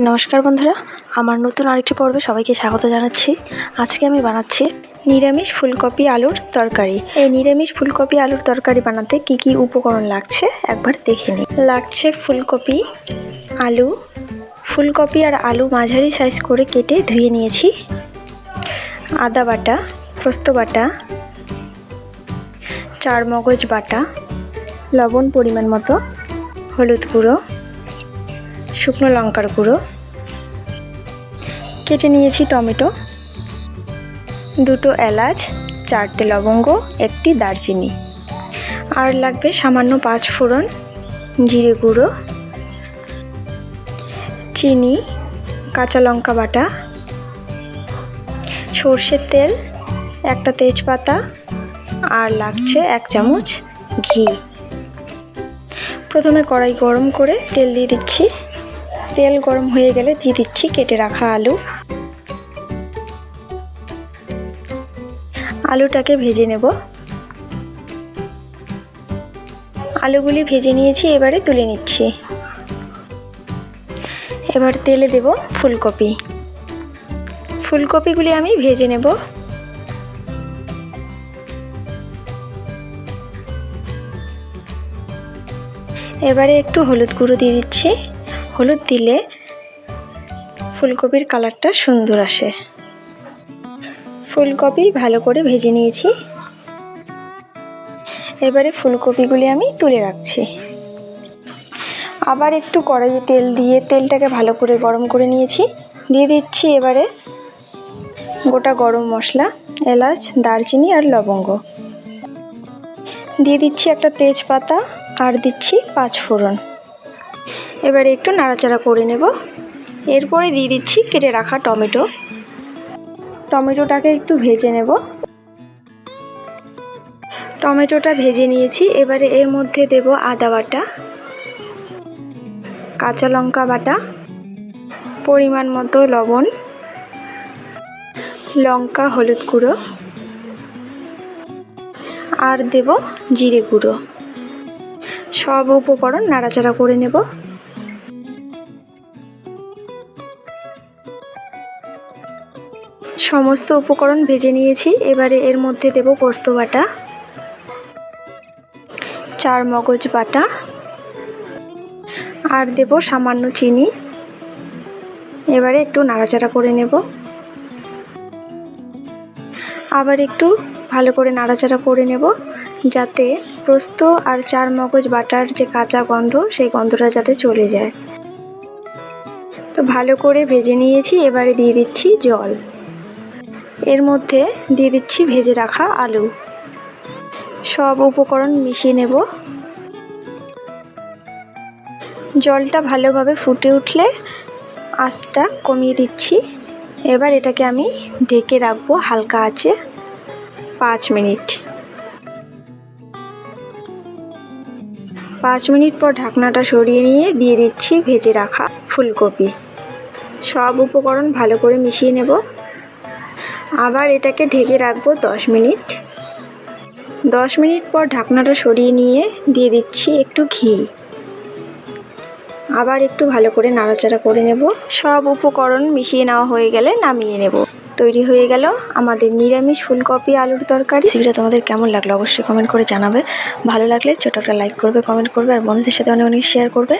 নমস্কার বন্ধুরা, আমার নতুন আরেকটি পর্বে সবাইকে স্বাগত জানাচ্ছি। আজকে আমি বানাচ্ছি নিরামিষ ফুলকপি আলুর তরকারি। এই নিরামিষ ফুলকপি আলুর তরকারি বানাতে কি কি উপকরণ লাগছে একবার দেখে নিই। লাগছে ফুলকপি, আলু, ফুলকপি আর আলু মাঝারি সাইজ করে কেটে ধুয়ে নিয়েছি। আদা বাটা, পোস্ত বাটা চার মগজ বাটা, লবণ পরিমাণ মতো, হলুদ গুঁড়ো শুকনো লঙ্কার গুঁড়ো। কেটে নিয়েছি টমেটো। দুটো এলাচ, চারটে লবঙ্গ, একটি দারচিনি। আর লাগবে সামান্য পাঁচ ফোড়ন জিরে গুঁড়ো, চিনি, কাঁচা লঙ্কা বাটা, সর্ষের তেল, একটা তেজপাতা আর লাগছে এক চামচ ঘি। প্রথমে কড়াই গরম করে তেল দিয়ে দিচ্ছি। তেল গরম হয়ে গেলে দিয়ে দিচ্ছি কেটে রাখা আলু। আলুটাকে ভেজে নেব। আলুগুলি ভেজে নিয়েছি, এবারে তুলে নিচ্ছি। এবার তেলে দেব ফুলকপি। ফুলকপিগুলি আমি ভেজে নেব। এবারে একটু হলুদ গুঁড়ো দিয়ে দিচ্ছি। হলুদ দিলে ফুলকপির কালারটা সুন্দর আসে। ফুলকপি ভালো করে ভেজে নিয়েছি। এবারে ফুলকপিগুলি আমি তুলে রাখছি। আবার একটু কড়াইয়ে তেল দিয়ে তেলটাকে ভালো করে গরম করে নিয়েছি। দিয়ে দিচ্ছি এবারে গোটা গরম মশলা, এলাচ, দারচিনি আর লবঙ্গ। দিয়ে দিচ্ছি একটা তেজপাতা আর দিচ্ছি পাঁচ ফোড়ন এবারে একটু নাড়াচাড়া করে নেব। এরপরে দিয়ে দিচ্ছি কেটে রাখা টমেটো। টমেটোটাকে একটু ভেজে নেব। টমেটোটা ভেজে নিয়েছি। এবারে এর মধ্যে দেব আদা বাটা, কাঁচা লঙ্কা বাটা, পরিমাণ মতো লবণ, লঙ্কা, হলুদ গুঁড়ো, আর দেব জিরে গুঁড়ো। সব উপকরণ নাড়াচাড়া করে নেব। সমস্ত উপকরণ ভেজে নিয়েছি। এবারে এর মধ্যে দেব পোস্ত বাটা, চার মগজ বাটা, আর দেব সামান্য চিনি। এবারে একটু নাড়াচাড়া করে নেব। আবার একটু ভালো করে নাড়াচাড়া করে নেব, যাতে পোস্ত আর চার মগজ বাটার যে কাঁচা গন্ধ, সেই গন্ধটা যাতে চলে যায়। তো ভালো করে ভেজে নিয়েছি, এবারে দিয়ে দিচ্ছি জল। এর মধ্যে দিয়ে দিচ্ছি ভেজে রাখা আলু। সব উপকরণ মিশিয়ে নেব। জলটা ভালোভাবে ফুটে উঠলে আঁচটা কমিয়ে দিচ্ছি। এবার এটাকে আমি ঢেকে রাখব হালকা আছে পাঁচ মিনিট। পাঁচ মিনিট পর ঢাকনাটা সরিয়ে নিয়ে দিয়ে দিচ্ছি ভেজে রাখা ফুলকপি। সব উপকরণ ভালো করে মিশিয়ে নেব। আবার এটাকে ঢেকে রাখব দশ মিনিট। দশ মিনিট পর ঢাকনাটা সরিয়ে নিয়ে দিয়ে দিচ্ছি একটু ঘি। আবার একটু ভালো করে নাড়াচাড়া করে নেব। সব উপকরণ মিশিয়ে নেওয়া হয়ে গেলে নামিয়ে নেব। তৈরি হয়ে গেল আমাদের নিরামিষ ফুলকপি আলুর তরকারি। সেটা তোমাদের কেমন লাগল অবশ্যই কমেন্ট করে জানাবে। ভালো লাগলে ছোটো একটা লাইক করবে, কমেন্ট করবে, আর বন্ধুদের সাথে অনেক অনেক শেয়ার করবে।